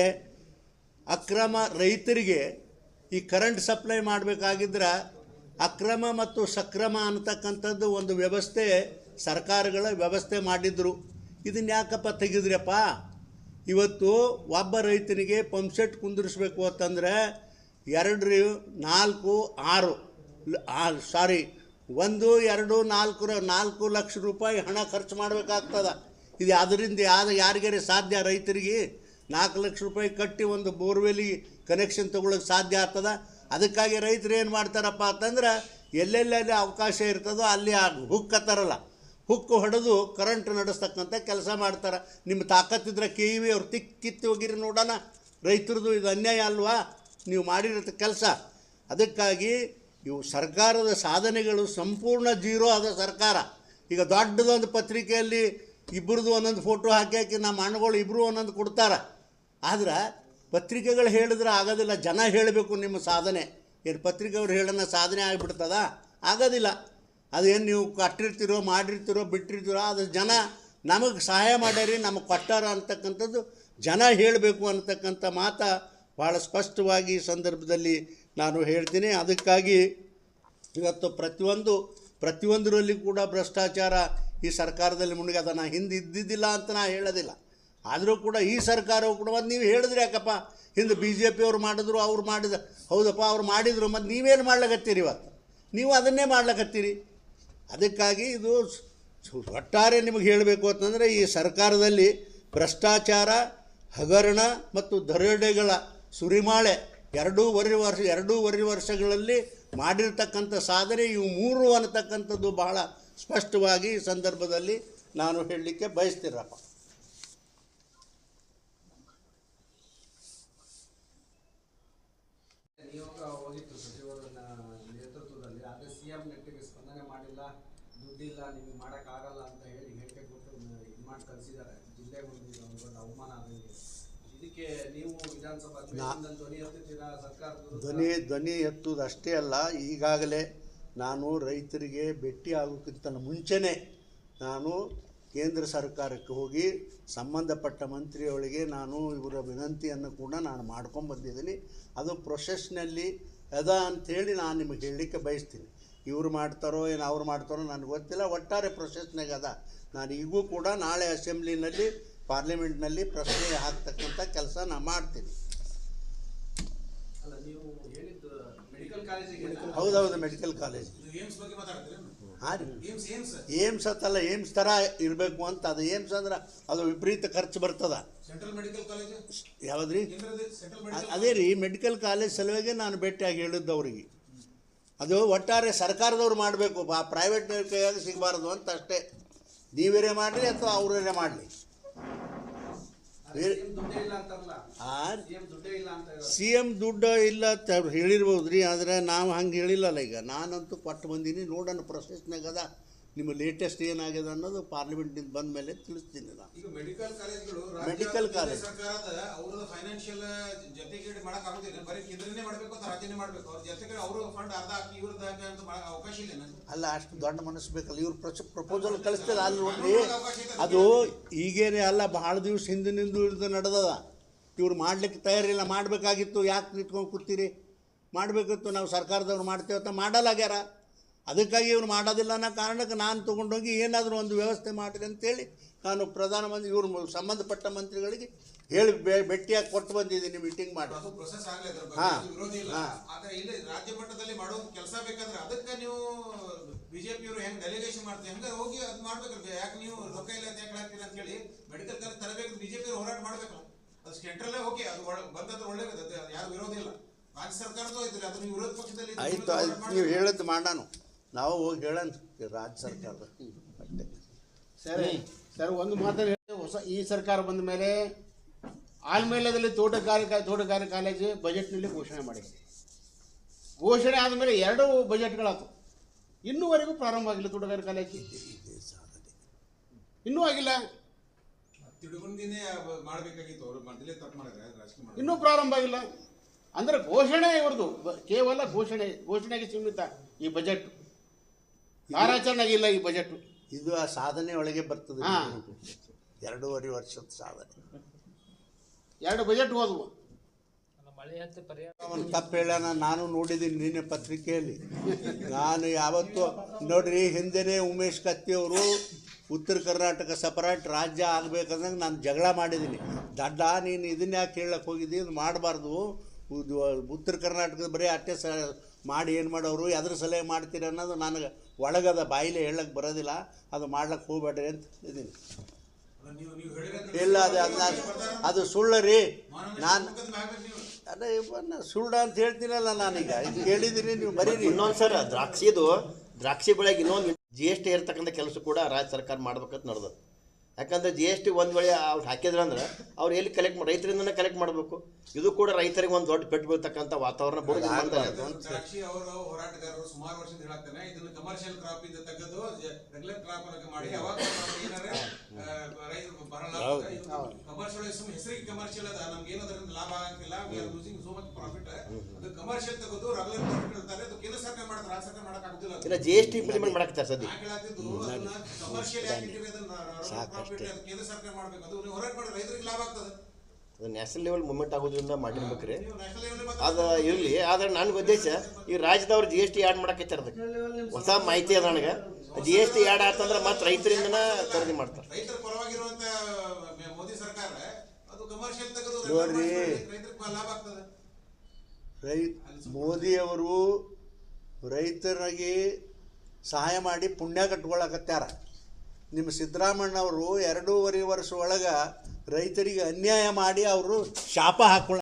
ಅಕ್ರಮ ರೈತರಿಗೆ ಈ ಕರೆಂಟ್ ಸಪ್ಲೈ ಮಾಡಬೇಕಾಗಿದ್ರೆ ಅಕ್ರಮ ಮತ್ತು ಸಕ್ರಮ ಅಂತಕ್ಕಂಥದ್ದು ಒಂದು ವ್ಯವಸ್ಥೆ ಸರ್ಕಾರಗಳ ವ್ಯವಸ್ಥೆ ಮಾಡಿದ್ರು. ಇದನ್ನ ಯಾಕಪ್ಪ ತೆಗೆದ್ರಪ್ಪ? ಇವತ್ತು ಒಬ್ಬ ರೈತನಿಗೆ ಪಂಪ್ಸೆಟ್ ಕುಂದಿರಿಸ್ಬೇಕು ಅಂತಂದರೆ ಎರಡು, ನಾಲ್ಕು, ಆರು ಸಾರಿ, ಒಂದು, ಎರಡು, ನಾಲ್ಕು ನಾಲ್ಕು ಲಕ್ಷ ರೂಪಾಯಿ ಹಣ ಖರ್ಚು ಮಾಡಬೇಕಾಗ್ತದ. ಇದು ಅದರಿಂದ ಯಾವ ಯಾರಿಗಾರೆ ಸಾಧ್ಯ? ರೈತರಿಗೆ ನಾಲ್ಕು ಲಕ್ಷ ರೂಪಾಯಿ ಕಟ್ಟಿ ಒಂದು ಬೋರ್ವೆಲಿ ಕನೆಕ್ಷನ್ ತೊಗೊಳಕ್ಕೆ ಸಾಧ್ಯ ಆಗ್ತದ. ಅದಕ್ಕಾಗಿ ರೈತರು ಏನು ಮಾಡ್ತಾರಪ್ಪ ಅಂತಂದ್ರೆ ಎಲ್ಲೆಲ್ಲೆಲ್ಲಿ ಅವಕಾಶ ಇರ್ತದೋ ಅಲ್ಲಿ ಹುಕ್ಕತ್ತಾರಲ್ಲ ಹುಕ್ಕು ಹೊಡೆದು ಕರೆಂಟ್ ನಡೆಸ್ತಕ್ಕಂಥ ಕೆಲಸ ಮಾಡ್ತಾರೆ. ನಿಮ್ಮ ತಾಕತ್ತಿದ್ರೆ ವಿ ಅವ್ರು ತಿಕ್ಕಿತ್ತು ಹೋಗಿರಿ ನೋಡೋಣ. ರೈತರದು ಇದು ಅನ್ಯಾಯ ಅಲ್ವಾ? ನೀವು ಮಾಡಿರೋ ಕೆಲಸ. ಅದಕ್ಕಾಗಿ ಇವು ಸರ್ಕಾರದ ಸಾಧನೆಗಳು ಸಂಪೂರ್ಣ ಜೀರೋ ಆದ ಸರ್ಕಾರ. ಈಗ ದೊಡ್ಡದೊಂದು ಪತ್ರಿಕೆಯಲ್ಲಿ ಇಬ್ಬರದು ಒಂದೊಂದು ಫೋಟೋ ಹಾಕಿ ಹಾಕಿ ನಮ್ಮ ಅಣ್ಣಗಳು ಇಬ್ಬರು ಒಂದೊಂದು ಕೊಡ್ತಾರೆ. ಆದ್ರೆ ಪತ್ರಿಕೆಗಳು ಹೇಳಿದ್ರೆ ಆಗೋದಿಲ್ಲ. ಜನ ಹೇಳಬೇಕು ನಿಮ್ಮ ಸಾಧನೆ. ಏನು ಪತ್ರಿಕೆಯವ್ರು ಹೇಳೋಣ ಸಾಧನೆ ಆಗಿಬಿಡ್ತದ? ಆಗೋದಿಲ್ಲ. ಅದೇನು ನೀವು ಕಟ್ಟಿರ್ತೀರೋ, ಮಾಡಿರ್ತೀರೋ, ಬಿಟ್ಟಿರ್ತೀರೋ, ಅದು ಜನ ನಮಗೆ ಸಹಾಯ ಮಾಡ್ಯಾರಿ, ನಮಗೆ ಕೊಟ್ಟಾರ ಅಂತಕ್ಕಂಥದ್ದು ಜನ ಹೇಳಬೇಕು ಅಂತಕ್ಕಂಥ ಮಾತ ಭಾಳ ಸ್ಪಷ್ಟವಾಗಿ ಈ ಸಂದರ್ಭದಲ್ಲಿ ನಾನು ಹೇಳ್ತೀನಿ. ಅದಕ್ಕಾಗಿ ಇವತ್ತು ಪ್ರತಿಯೊಂದು, ಪ್ರತಿಯೊಂದರಲ್ಲಿ ಕೂಡ ಭ್ರಷ್ಟಾಚಾರ ಈ ಸರ್ಕಾರದಲ್ಲಿ ಮುಳುಗದ ನಾ ಹಿಂದೆ ಇದ್ದಿದ್ದಿಲ್ಲ ಅಂತ ನಾ ಹೇಳೋದಿಲ್ಲ. ಆದರೂ ಕೂಡ ಈ ಸರ್ಕಾರವು ಕೂಡ ಮತ್ತು ನೀವು ಹೇಳಿದ್ರೆ ಯಾಕಪ್ಪ? ಹಿಂದೆ ಬಿ ಜೆ ಪಿಯವ್ರು ಮಾಡಿದ್ರು, ಅವ್ರು ಮಾಡಿದ, ಹೌದಪ್ಪ, ಅವ್ರು ಮಾಡಿದರು, ಮತ್ತು ನೀವೇನು ಮಾಡ್ಲಕತ್ತೀರಿ ಇವತ್ತು? ನೀವು ಅದನ್ನೇ ಮಾಡ್ಲಕತ್ತೀರಿ. ಅದಕ್ಕಾಗಿ ಇದು ಒಟ್ಟಾರೆ ನಿಮಗೆ ಹೇಳಬೇಕು ಅಂತಂದರೆ ಈ ಸರ್ಕಾರದಲ್ಲಿ ಭ್ರಷ್ಟಾಚಾರ, ಹಗರಣ ಮತ್ತು ದರೋಡೆಗಳ ಸುರಿಮಾಳೆ ಎರಡೂವರೆ ವರ್ಷ, ಎರಡೂವರೆ ವರ್ಷಗಳಲ್ಲಿ ಮಾಡಿರ್ತಕ್ಕಂಥ ಸಾಧನೆ, ಇವು ಮೂರು ಅನ್ನತಕ್ಕಂಥದ್ದು ಬಹಳ ಸ್ಪಷ್ಟವಾಗಿ ಈ ಸಂದರ್ಭದಲ್ಲಿ ನಾನು ಹೇಳಲಿಕ್ಕೆ ಬಯಸ್ತೀರಪ್ಪ ನಿಯೋಗ ಹೋಗಿತ್ತು ಸಚಿವರ ನೇತೃತ್ವದಲ್ಲಿ ಆದರೆ ಸಿ ಎಂ ನೆಟ್ಟಿಗೆ ಸ್ಪಂದನೆ ಮಾಡಿಲ್ಲ ದುಡ್ಡಿಲ್ಲ ನಿಮಗೆ ಮಾಡೋಕ್ಕಾಗಲ್ಲ ಅಂತ ಹೇಳಿ ಹೇಳಿಕೆ ಕೊಟ್ಟು ಇದು ಮಾಡಿ ಕಳಿಸಿದ್ದಾರೆ ಜಿಲ್ಲೆಗೆ ಒಂದು ಒಂದು ದೊಡ್ಡ ಅವಮಾನ ಆದಂಗೆ ಇದಕ್ಕೆ ನೀವು ಕ್ಷೇತ್ರದಲ್ಲಿ ಧ್ವನಿ ಧ್ವನಿ ಎತ್ತುವುದು ಅಷ್ಟೇ ಅಲ್ಲ ಈಗಾಗಲೇ ನಾನು ರೈತರಿಗೆ ಭೇಟಿ ಆಗೋಕ್ಕಿಂತ ಮುಂಚೆನೇ ನಾನು ಕೇಂದ್ರ ಸರ್ಕಾರಕ್ಕೆ ಹೋಗಿ ಸಂಬಂಧಪಟ್ಟ ಮಂತ್ರಿಯವಳಿಗೆ ನಾನು ಇವರ ವಿನಂತಿಯನ್ನು ಕೂಡ ನಾನು ಮಾಡ್ಕೊಂಡು ಬಂದಿದ್ದೀನಿ. ಅದು ಪ್ರೊಸೆಸ್ನಲ್ಲಿ ಅದ ಅಂಥೇಳಿ ನಾನು ನಿಮಗೆ ಹೇಳಲಿಕ್ಕೆ ಬಯಸ್ತೀನಿ. ಇವರು ಮಾಡ್ತಾರೋ ಏನು ಅವ್ರು ಮಾಡ್ತಾರೋ ನನಗೆ ಗೊತ್ತಿಲ್ಲ. ಒಟ್ಟಾರೆ ಪ್ರೊಸೆಸ್ನಾಗ ಅದ. ನಾನು ಈಗೂ ಕೂಡ ನಾಳೆ ಅಸೆಂಬ್ಲಿನಲ್ಲಿ ಪಾರ್ಲಿಮೆಂಟ್ನಲ್ಲಿ ಪ್ರಶ್ನೆ ಹಾಕ್ತಕ್ಕಂಥ ಕೆಲಸ ನಾನು ಮಾಡ್ತೀನಿ ಅಲ್ಲ ನೀವು ಹೇಳಿದ್ದು ಮೆಡಿಕಲ್ ಕಾಲೇಜಿಗೆ ಹೌದೌದು ಮೆಡಿಕಲ್ ಕಾಲೇಜ್ ಹಾಂ ರೀ. ಏಮ್ಸ್ ಅತ್ತಲ್ಲ ಏಮ್ಸ್ ಅಂತಲ್ಲ ಏಮ್ಸ್ ಥರ ಇರಬೇಕು ಅಂತ. ಅದು ಏಮ್ಸ್ ಅಂದ್ರೆ ಅದು ವಿಪರೀತ ಖರ್ಚು ಬರ್ತದ. Central medical college? ಯಾವ್ದ್ರಿ? ಅದೇ ರೀ ಮೆಡಿಕಲ್ ಕಾಲೇಜ್ ಸಲುವಾಗಿ ನಾನು ಭೇಟಿಯಾಗಿ ಹೇಳಿದ್ದು ಅವರಿಗೆ ಅದು ಒಟ್ಟಾರೆ ಸರ್ಕಾರದವ್ರು ಮಾಡಬೇಕು. ಬಾ ಪ್ರೈವೇಟ್ ಕೈಯಾಗ ಸಿಗಬಾರ್ದು ಅಂತ ಅಷ್ಟೇ. ನೀವೇ ಮಾಡಲಿ ಅಥವಾ ಅವರೇ ಮಾಡಲಿ? ಸಿ ಎಂ ದುಡ್ಡು ಇಲ್ಲ ಅಂತ ಅವ್ರು ಹೇಳಿರ್ಬೋದು ರೀ ಆದರೆ ನಾವು ಹಂಗೆ ಹೇಳಿಲ್ಲಲ್ಲ ಈಗ. ನಾನಂತೂ ಕೊಟ್ಟು ಬಂದೀನಿ ನೋಡೋಣ ಪ್ರೊಸೆಸ್ನಾಗ ಅದ. ನಿಮ್ಮ ಲೇಟೆಸ್ಟ್ ಏನಾಗಿದೆ ಅನ್ನೋದು ಪಾರ್ಲಿಮೆಂಟ್ನಿಂದ ಬಂದ ಮೇಲೆ ತಿಳಿಸ್ತೀನಿ ನಾನು. ಮೆಡಿಕಲ್ ಕಾಲೇಜ್ ಅಲ್ಲ ಅಷ್ಟು ದೊಡ್ಡ ಮನಸ್ಸು ಬೇಕಲ್ಲ. ಇವ್ರು ಪ್ರಪೋಸಲ್ ಕಳಿಸ್ತಿಲ್ಲ. ಅಲ್ಲಿ ನೋಡಿ ಅದು ಈಗೇನೇ ಅಲ್ಲ ಬಹಳ ದಿವಸ ಹಿಂದಿನಿಂದ ಹಿಡಿದು ನಡೆದದ. ಇವ್ರು ಮಾಡ್ಲಿಕ್ಕೆ ತಯಾರಿಲ್ಲ ಮಾಡಬೇಕಾಗಿತ್ತು. ಯಾಕೆ ನಿಂತ್ಕೊಂಡು ಕೂತೀರಿ? ಮಾಡಬೇಕಿತ್ತು. ನಾವು ಸರ್ಕಾರದವ್ರು ಮಾಡ್ತೇವೆ ಅಂತ ಮಾಡಲಾಗ್ಯಾರ ಅದಕ್ಕಾಗಿ ಇವ್ರು ಮಾಡೋದಿಲ್ಲ ಅನ್ನೋ ಕಾರಣಕ್ಕೆ ನಾನು ತೊಗೊಂಡೋಗಿ ಏನಾದರೂ ಒಂದು ವ್ಯವಸ್ಥೆ ಮಾಡಿರಿ ಅಂತೇಳಿ ನಾನು ಪ್ರಧಾನಮಂತ್ರಿ ಇವ್ರ ಸಂಬಂಧಪಟ್ಟ ಮಂತ್ರಿಗಳಿಗೆ ಹೇಳಿ ಭೇಟಿಯಾಗಿ ಕೊಟ್ಟು ಬಂದಿದ್ದೀನಿ ಮೀಟಿಂಗ್ ಮಾಡಿ ಅದು ಪ್ರೊಸೆಸ್ ಆಗ್ಲಿ ಅದ್ರ ಹಾ. ಬಗ್ಗೆ ಇಲ್ಲ ಹಾ. ಇಲ್ಲಿ ರಾಜ್ಯ ಮಟ್ಟದಲ್ಲಿ ಮಾಡೋ ಕೆಲಸ ಬೇಕಾದ್ರೆ ಅದಕ್ಕೆ ನೀವು ಬಿಜೆಪಿ ಅವರು ಹೆಂಗ್ ಡೆಲಿಗೇಷನ್ ಮಾಡ್ತೀವಿ ಹಂಗ ಹೋಗಿ ಅದ್ ಮಾಡ್ಬೇಕಲ್ಲ ಯಾಕೆ ನೀವು ರೊಕ್ಕ ಇಲ್ಲ ಅಂತ ಯಾಕೆ ಹಾಕ್ತೀರಿ ಅಂತ ಹೇಳಿ ಮೆಡಿಕಲ್ ಕಾಲೇಜ್ ತರಬೇಕು ಬಿಜೆಪಿ ಹೋರಾಟ ಮಾಡ್ಬೇಕು ಅದು ಸೆಂಟ್ರಲ್ಲೇ ಓಕೆ ಅದು ಒಳ್ಳೆ- ಬಂದದ್ದು ಒಳ್ಳೇದು ಅದು ಯಾರು ವಿರೋಧ ಇಲ್ಲ ರಾಜ್ಯ ಸರ್ಕಾರದ್ದು ಐತ್ರಿ ಅದು ನೀವು ವಿರೋಧ ಪಕ್ಷದಲ್ಲಿ ಇದ್ದು ಆಯ್ತು ಮಾಡ್ಬೇಕು. ನೀವು ಹೇಳದ್ ಮಾಡೋಣ ನಾವು ಹೋಗಿ ಹೇಳೋಣ ರಾಜ್ಯ ಸರ್ಕಾರದ. ಅಷ್ಟೇ ಸರ್ ಸರ್ ಒಂದು ಮಾತನ್ನು ಹೇಳಿ ಹೊಸ ಈ ಸರ್ಕಾರ ಬಂದ ಮೇಲೆ ಆಲ್ಮೇಲದಲ್ಲಿ ತೋಟಗಾರಿಕಾ ತೋಟಗಾರಿಕಾ ಕಾಲೇಜು ಬಜೆಟ್ನಲ್ಲಿ ಘೋಷಣೆ ಮಾಡಿದೆ. ಘೋಷಣೆ ಆದಮೇಲೆ ಎರಡು ಬಜೆಟ್ಗಳಾಯ್ತು ಇನ್ನೂವರೆಗೂ ಪ್ರಾರಂಭ ಆಗಿಲ್ಲ ತೋಟಗಾರಿಕೆ ಕಾಲೇಜು ಇನ್ನೂ ಆಗಿಲ್ಲ. ಇನ್ನೂ ಪ್ರಾರಂಭ ಆಗಿಲ್ಲ. ಅಂದ್ರೆ ಘೋಷಣೆ ಇವ್ರದ್ದು ಕೇವಲ ಘೋಷಣೆ ಘೋಷಣೆಗೆ ಸೀಮಿತ ಈ ಬಜೆಟ್. ಕಾರ್ಯಾಚರಣೆಗೆ ಚೆನ್ನಾಗಿಲ್ಲ ಈ ಬಜೆಟ್. ಇದು ಆ ಸಾಧನೆ ಒಳಗೆ ಬರ್ತದೆ ಹಾ. ಎರಡೂವರೆ ವರ್ಷದ ಸಾಧನೆ. ಎರಡು ಬಜೆಟ್ ಓದುವ. ಅವನು ತಪ್ಪು ಹೇಳೋಣ ನಾನು ನೋಡಿದ್ದೀನಿ ನಿನ್ನೆ ಪತ್ರಿಕೆಯಲ್ಲಿ. ನಾನು ಯಾವತ್ತು ನೋಡ್ರಿ ಹಿಂದೆನೇ ಉಮೇಶ್ ಕತ್ತಿ ಅವರು ಉತ್ತರ ಕರ್ನಾಟಕ ಸಪರೇಟ್ ರಾಜ್ಯ ಆಗ್ಬೇಕಂದಂಗೆ ನಾನು ಜಗಳ ಮಾಡಿದ್ದೀನಿ. ದಡ್ಡ ನೀನು ಇದನ್ನ ಯಾಕೆ ಕೇಳಕ್ಕೆ ಹೋಗಿದ್ದಿ? ಇದು ಮಾಡಬಾರ್ದು. ಉತ್ತರ ಕರ್ನಾಟಕದ ಬರೀ ಅಟ್ಟೆ ಸ ಮಾಡಿ ಏನು ಮಾಡೋರು ಎದ್ರ ಸಲಹೆ ಮಾಡ್ತೀರಿ ಅನ್ನೋದು ನನಗೆ ಒಳಗದ ಬಾಯಿಲೆ ಹೇಳಕ್ಕೆ ಬರೋದಿಲ್ಲ, ಅದು ಮಾಡ್ಲಕ್ಕೆ ಹೋಗ್ಬೇಡ್ರಿ ಅಂತ ಇದ್ದೀನಿ. ಇಲ್ಲ, ಅದು ಅದು ಅದು ಸುಳ್ಳು ರೀ. ನಾನು ಅದೇ ಸುಳ್ಳು ಅಂತ ಹೇಳ್ತೀನಲ್ಲ ನಾನೀಗ. ಕೇಳಿದ್ದೀನಿ ನೀವು ಬರೀರಿ. ಇನ್ನೊಂದು ಸರ್ ದ್ರಾಕ್ಷಿದು ದ್ರಾಕ್ಷಿ ಬೆಳೆಗೆ ಇನ್ನೊಂದು ಜಿ ಎಸ್ ಟಿ ಇರ್ತಕ್ಕಂಥ ಕೆಲಸ ಕೂಡ ರಾಜ್ಯ ಸರ್ಕಾರ ಮಾಡ್ಬೇಕಂತ ನಡೆದ ಯಾಕಂದ್ರೆ ಜಿ ಎಸ್ ಟಿ ಒಂದು ವೇಳೆ ಅವ್ರು ಹಾಕಿದ್ರಂದ್ರೆ ಅವ್ರು ಎಲ್ಲಿ ಕಲೆಕ್ಟ್ ರೈತರಿಂದನೇ ಕಲೆಕ್ಟ್ ಮಾಡಬೇಕು ಇದು ಕೂಡ ರೈತರಿಗೆ ಒಂದು ದೊಡ್ಡ ಪೆಟ್ಟು ಬೀಳ್ತಕ್ಕಂಥ ವಾತಾವರಣ ದ್ರಾಕ್ಷಿ ಅವರು ಹೋರಾಟಗಾರರು ಸುಮಾರು ವರ್ಷದಿಂದ ಹೇಳಾಗ್ತಾನೆ ಇದನ್ನ ಕಮರ್ಷಿಯಲ್ ಕ್ರಾಪ್ ಇಂದ ತೆಗೆದು ರೆಗ್ಯುಲರ್ ಕ್ರಾಪ್ ಅನ್ನೋಕೆ ಮಾಡಿ ಅವಾಗ ರೈತರು ಬರಲ್ಲ ಕಮರ್ಷಿಯಲ್ ಹೆಸರಿಗೆ ಕಮರ್ಷಿಯಲ್ ಅದ ನಮ್ಗೆ ಲಾಭ ಆಗಂಗಿಲ್ಲ we are losing so much profit ಅದು ಕಮರ್ಷಿಯಲ್ ತೆಗೆದು ರೆಗ್ಯುಲರ್ ಪ್ರಾಫಿಟ್ ಹೇಳ್ತಾರೆ ಅದು ಕೇಂದ್ರ ಸರ್ಕಾರ ಮಾಡ್ತಾರೆ ರಾಜ್ಯ ಸರ್ಕಾರ ಮಾಡಕ್ ಆಗುದಿಲ್ಲ ಇಲ್ಲ ಜಿ ಎಸ್ ಟಿ ಇಂಪ್ಲಿಮೆಂಟ್ ಮಾಡಕ್ತಾರೆ ಸದ್ಯ ಕಮರ್ಷಿಯಲ್ ಯಾಕೆ ಅದನ್ನ regular profit ಅದು ಕೇಂದ್ರ ಸರ್ಕಾರ ಮಾಡ್ಬೇಕು. ಅದು ನೀವು ಹೋರಾಟ ಮಾಡಿ ರೈತರಿಗೆ ಲಾಭ ಆಗ್ತದೆ. ಅದು ನ್ಯಾಷನಲ್ ಲೆವೆಲ್ ಮೂವ್ಮೆಂಟ್ ಆಗೋದ್ರಿಂದ ಮಾಡಿರ್ಬೇಕ್ರಿ. ಅದು ಇರಲಿ. ಆದ್ರೆ ನನ್ನ ಉದ್ದೇಶ ಈ ರಾಜ್ಯದವ್ರು ಜಿ ಎಸ್ ಟಿ ಆ್ಯಡ್ ಮಾಡಕೈತಾರ ಅದಕ್ಕೆ ಹೊಸ ಮಾಹಿತಿ ಅದ ನನಗೆ. ಜಿ ಎಸ್ ಟಿ ಆ್ಯಡ್ ಆತಂದ್ರೆ ಮತ್ತೆ ರೈತರಿಂದನ ಖರೀದಿ ಮಾಡ್ತಾರೆ. ರೈತರ ಪರವಾಗಿರುವಂತ ಮೋದಿ ಸರ್ಕಾರ ಅದು ಕಮರ್ಷಿಯಲ್ ತೆಗೆದು ನೋಡ್ರಿ. ರೈತರಿಗೆ ಲಾಭ ಆಗ್ತದೆ. ರೈ ಮೋದಿಯವರು ರೈತರಿಗೆ ಸಹಾಯ ಮಾಡಿ ಪುಣ್ಯ ಕಟ್ಕೊಳಕತ್ಯಾರ ನಿಮ್ಮ ಸಿದ್ದರಾಮಣ್ಣವರು ಎರಡೂವರೆ ವರ್ಷ ಒಳಗೆ ರೈತರಿಗೆ ಅನ್ಯಾಯ ಮಾಡಿ ಅವರು ಶಾಪ ಹಾಕ್ಕೊಳ